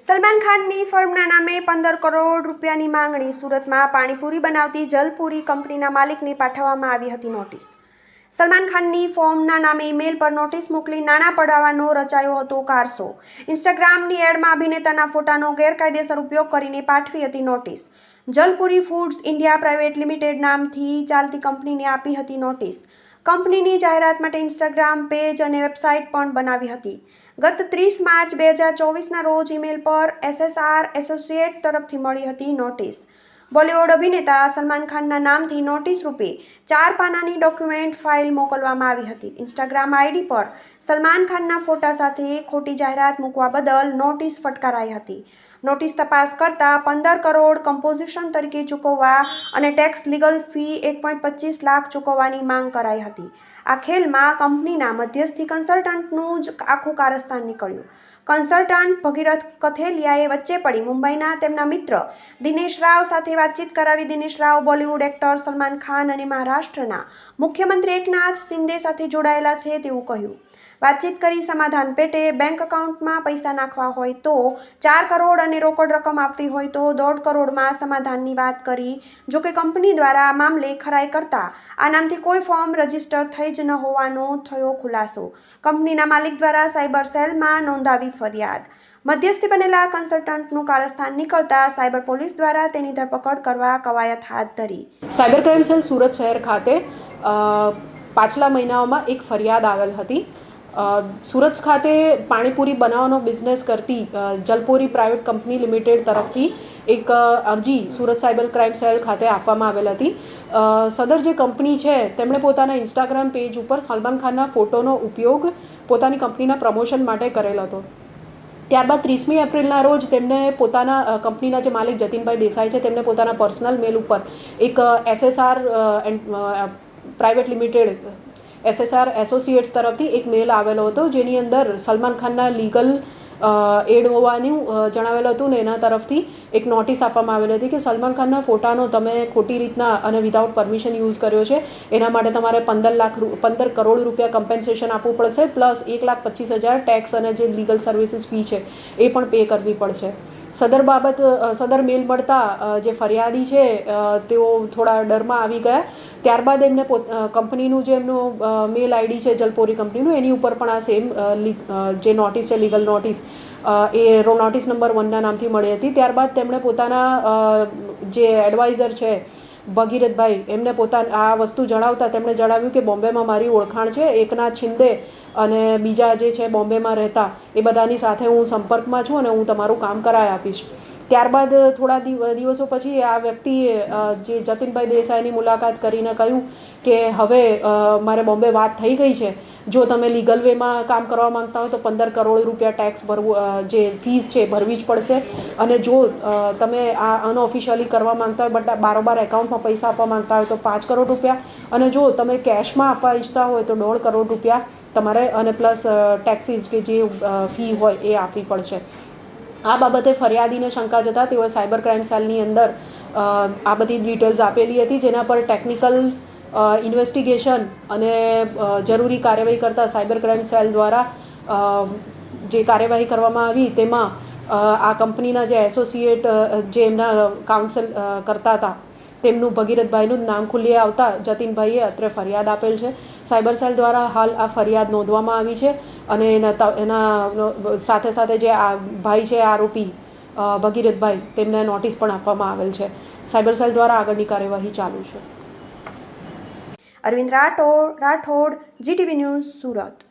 સલમાન ખાનની ફર્મના નામે પંદર કરોડ રૂપિયાની માંગણી સુરતમાં પાણીપુરી બનાવતી જલપુરી કંપનીના માલિકને પાઠવવામાં આવી હતી નોટિસ. સલમાન ખાનની ફોર્મના નામે ઈમેલ પર નોટિસ મોકલી નાણાં પડાવવાનો રચાયો હતો કારસો ઇન્સ્ટાગ્રામની એડમાં અભિનેતાના ફોટાનો ગેરકાયદેસર ઉપયોગ કરીને પાઠવી હતી notice. Jalpuri foods India private limited નામથી ચાલતી કંપનીને આપી હતી નોટિસ. કંપનીની જાહેરાત માટે ઇન્સ્ટાગ્રામ પેજ અને વેબસાઇટ પણ બનાવી હતી. ગત ત્રીસ માર્ચ બે હજાર ચોવીસના રોજ ઈમેલ પર એસએસઆર એસોસિએટ તરફથી મળી હતી નોટિસ બોલિવૂડ અભિનેતા સલમાન ખાનના નામથી નોટિસ રૂપે ચાર પાનાની ડોક્યુમેન્ટ ફાઇલ મોકલવામાં આવી હતી. ઇન્સ્ટાગ્રામ આઈડી પર સલમાન ખાનના ફોટા સાથે ખોટી જાહેરાત મૂકવા બદલ નોટિસ ફટકારાઈ હતી. નોટિસ તપાસ કરતા પંદર કરોડ કમ્પોઝિશન તરીકે ચૂકવવા અને ટેક્સ લીગલ ફી એક પોઈન્ટ પચીસ લાખ ચૂકવવાની માંગ કરાઈ હતી. આ ખેલમાં કંપનીના મધ્યસ્થી કન્સલ્ટન્ટનું જ આખું કારસ્તાન નીકળ્યું. કન્સલ્ટન્ટ ભગીરથ કથેલિયાએ વચ્ચે પડી મુંબઈના તેમના મિત્ર દિનેશ રાવ સાથે વાતચીત કરાવી દિનેશ રાવ, બોલિવૂડ એક્ટર સલમાન ખાન અને મહારાષ્ટ્રના મુખ્યમંત્રી એકનાથ શિંદે સાથે જોડાયેલા છે તેવું કહ્યું. વાતચીત કરી સમાધાન પેટે બેંક એકાઉન્ટમાં પૈસા નાખવા હોય તો ચાર કરોડ અને રોકડ રકમ આપવી હોય તો દોઢ કરોડમાં સમાધાનની વાત કરી. જો કે કંપની દ્વારા આ મામલે ખરાઈ કરતા આ નામથી કોઈ ફોર્મ રજિસ્ટર થઈ જ ન હોવાનો થયો ખુલાસો. કંપનીના માલિક દ્વારા સાયબર સેલમાં નોંધાવી ફરિયાદ. મધ્યસ્થી બનેલા કન્સલ્ટન્ટનું કારસ્થાન નીકળતા સાયબર પોલીસ દ્વારા તેની ધરપકડ કરવા કવાયત હાથ ધરી. સાયબર ક્રાઇમ સેલ સુરત શહેર ખાતે પાછલા મહિનાઓમાં એક ફરિયાદ આવેલ હતી. સુરત ખાતે પાણીપુરી બનાવવાનો બિઝનેસ કરતી જલપુરી પ્રાઇવેટ કંપની લિમિટેડ તરફથી એક અરજી સુરત સાયબર ક્રાઇમ સેલ ખાતે આપવામાં આવેલ હતી. સદર જે કંપની છે, તેમણે પોતાના ઇન્સ્ટાગ્રામ પેજ ઉપર સલમાન ખાનના ફોટોનો ઉપયોગ પોતાની કંપનીના પ્રમોશન માટે કરેલ હતો. ત્યારબાદ ત્રીસમી એપ્રિલના રોજ તેમને પોતાના કંપનીના જે માલિક જતીનભાઈ દેસાઈ છે, તેમને પોતાના પર્સનલ મેલ ઉપર એક SSR private limited SSR associates તરફથી એક મેલ આવેલો હતો, જેની અંદર સલમાન ખાનના લીગલ એડ હોવાનું જણાવેલું હતું ને એના તરફથી એક નોટિસ આપવામાં આવેલી હતી કે સલમાન ખાનના ફોટાનો તમે ખોટી રીતના અને વિધાઉટ પરમિશન યુઝ કર્યો છે. એના માટે તમારે પંદર લાખ પંદર કરોડ રૂપિયા કમ્પેન્સેશન આપવું પડશે પ્લસ એક લાખ પચીસ હજાર ટેક્સ અને જે લીગલ સર્વિસીસ ફી છે, એ પણ પે કરવી પડશે. સદર બાબત સદર મેલ મળતા જે ફરિયાદી છે તેઓ થોડા ડરમાં આવી ગયા. ત્યારબાદ એમને પોત કંપનીનું જે એમનું મેલ આઈડી છે, જલપોરી કંપનીનું, એની ઉપર પણ આ સેમ જે નોટિસ છે લીગલ નોટિસ એ રો નોટિસ નંબર વનના નામથી મળી હતી. ત્યારબાદ તેમણે પોતાના જે એડવાઇઝર છે, ભગીરથભાઈ, એમને પોતાના, આ વસ્તુ જણાવતા તેમણે જણાવ્યું કે બોમ્બેમાં મારી ઓળખાણ છે એકના છિંદે અને બીજા જે છે, બોમ્બેમાં રહેતા, એ બધાની સાથે હું સંપર્કમાં છું અને હું તમારું કામ કરાવી આપીશ. ત્યારબાદ થોડા દિવ- દિવસો પછી આ વ્યક્તિએ જે જતીનભાઈ દેસાઈની મુલાકાત કરીને કહ્યું કે હવે મારે બોમ્બે વાત થઈ ગઈ છે. જો તમે લીગલ વેમાં કામ કરવા માંગતા હોય તો પંદર કરોડ રૂપિયા ટેક્સ ભરવું જે ફીસ છે ભરવી જ પડશે. અને જો તમે આ અનઓફિશિયલી કરવા માંગતા હોય, બટ બારોબાર એકાઉન્ટમાં પૈસા આપવા માંગતા હોય તો પાંચ કરોડ રૂપિયા. અને જો તમે કેશમાં આપવા ઈચ્છતા હોય તો દોઢ કરોડ રૂપિયા તમારે, અને પ્લસ ટેક્સીસ કે જે ફી હોય એ આપવી પડશે. આ બાબતે ફરિયાદીને શંકા જતાં તેઓએ સાયબર ક્રાઇમ સેલની અંદર આ બધી ડિટેલ્સ આપેલી હતી, જેના પર ટેકનિકલ ઇન્વેસ્ટિગેશન અને જરૂરી કાર્યવાહી કરતા સાયબર ક્રાઇમ સેલ દ્વારા જે કાર્યવાહી કરવામાં આવી તેમાં આ કંપનીના જે એસોસિએટ જે એમના કાઉન્સલ કરતા હતા, તેમનું ભગીરથભાઈનું જ નામ ખુલ્લી આવતા જતીનભાઈએ અત્રે ફરિયાદ આપેલ છે. સાયબર સેલ દ્વારા હાલ આ ફરિયાદ નોંધવામાં આવી છે. અને એના એના સાથે સાથે જે આ ભાઈ છે આરોપી ભગીરથભાઈ, તેમને નોટિસ પણ આપવામાં આવેલ છે. સાયબર સેલ દ્વારા આગળની કાર્યવાહી ચાલુ છે. Arvind Rathod Rathod, GTV news Surat.